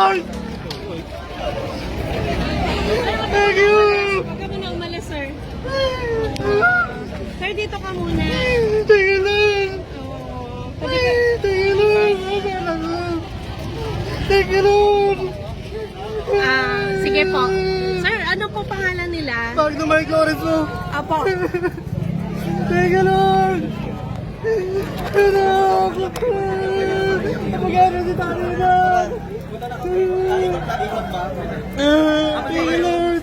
Thank you! Huwag ka muna umalis, sir. Sir, dito ka muna. Thank you, Lord! Thank you, Lord! Thank you, Lord! Ah, sige po. Sir, ano po pangalan nila? Pag na may glory po! Apo. Thank you, Lord! Anak! Magano si Tari na! Lord!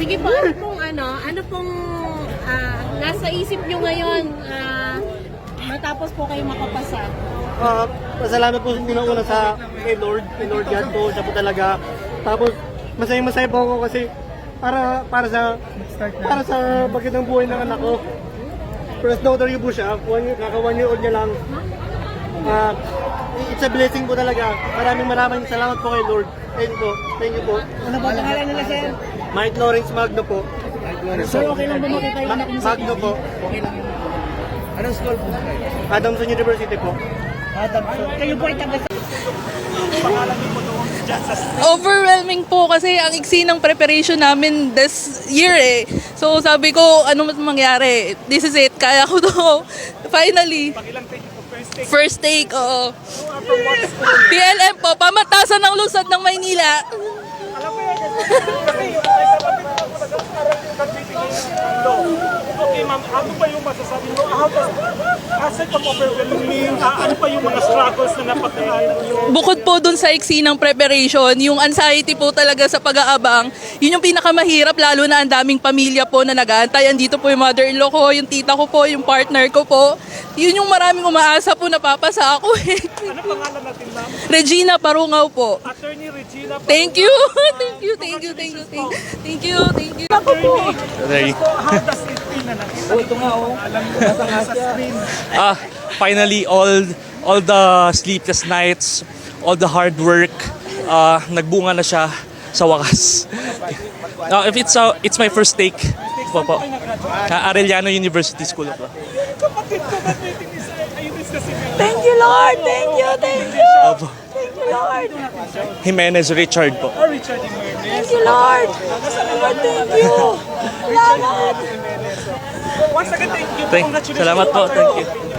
Sige. Po, ano pong ano, ano pong ah, nasa isip nyo ngayon ah, matapos po kayo makapasa? Ah, pasalamat po una sa kay Lord, kay Lord God po, siya po talaga. Tapos masaya masaya po ako kasi para para sa para sa bagay buhay ng anak ko. First daughter niyo po siya, one year, kaka one year old niya lang. Ah, it's a blessing po talaga. Maraming maraming salamat po kay Lord. Thank you po. Thank you po. Ano ba pangalan nila, sir? Mike Lawrence Magno po. Sir, okay lang ba makita yung anak sa Magno po. Okay lang. Anong school po? Adamson University po. Adam, so, kayo po ay taga overwhelming po kasi ang iksi ng preparation namin this year eh. So sabi ko, ano mas mangyari? This is it, kaya ko to. Finally. First take, oo. PLM po, pamatasan ng lusad ng Maynila. Okay ma'am, ano pa yung masasabi mo? How does, aside from overwhelming, ah, ano pa yung mga struggles na napatunayan mo? Bukod po dun sa iksi ng preparation, yung anxiety po talaga sa pag-aabang, yun yung pinakamahirap lalo na ang daming pamilya po na nag-aantay. Andito po yung mother-in-law ko, yung tita ko po, yung partner ko po. Yun yung maraming umaasa po na papasa ako eh. Ano pangalan natin ma'am? Regina Parungaw po. Attorney Regina. Thank you. thank you, thank you, thank you, thank you. Thank you, thank you. Ako po. How does it Oh, ito nga, oh. alam mo sa screen? Ah, finally all all the sleepless nights, all the hard work, ah nagbunga na siya sa wakas. Ah, if it's uh, it's my first take po po. Sa Arellano University School ko, kasi Thank you, Lord. Thank you, thank you. Opo. Lord. Jimenez Richard po. Oh, Richard Jimenez. Thank you, Lord. Lord, thank you. Salamat. Once again, thank you. Thank, salamat po. Thank you.